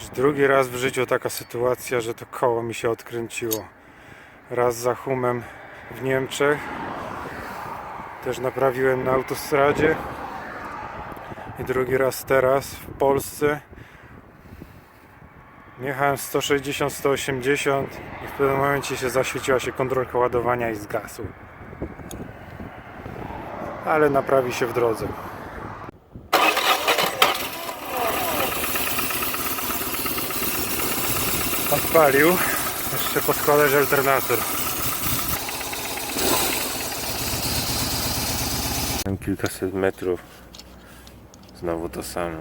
Już drugi raz w życiu taka sytuacja, że to koło mi się odkręciło. Raz za humem w Niemczech. Też naprawiłem na autostradzie. I drugi raz teraz w Polsce. Jechałem 160-180 i w pewnym momencie się zaświeciła się kontrolka ładowania i zgasł. Ale naprawi się w drodze. Odpalił. Jeszcze podkładać alternator. Kilkaset metrów. Znowu to samo.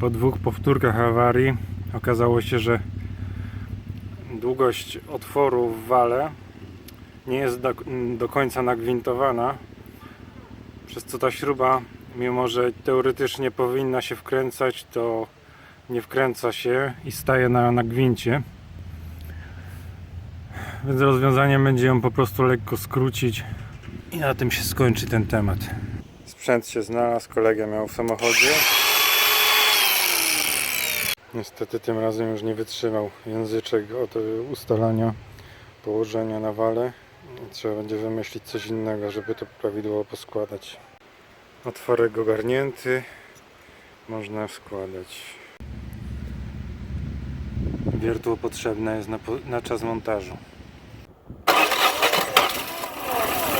Po dwóch powtórkach awarii okazało się, że długość otworu w wale nie jest do, do końca nagwintowana, przez co ta śruba, mimo że teoretycznie powinna się wkręcać, to nie wkręca się i staje na, na gwincie. Więc rozwiązaniem będzie ją po prostu lekko skrócić i na tym się skończy ten temat. Sprzęt się znalazł, kolega miał w samochodzie. Niestety tym razem już nie wytrzymał języczek od ustalania położenia na wale. Trzeba będzie wymyślić coś innego, żeby to prawidłowo poskładać. Otworek ogarnięty. Można składać. Wiertło potrzebne jest na, na czas montażu.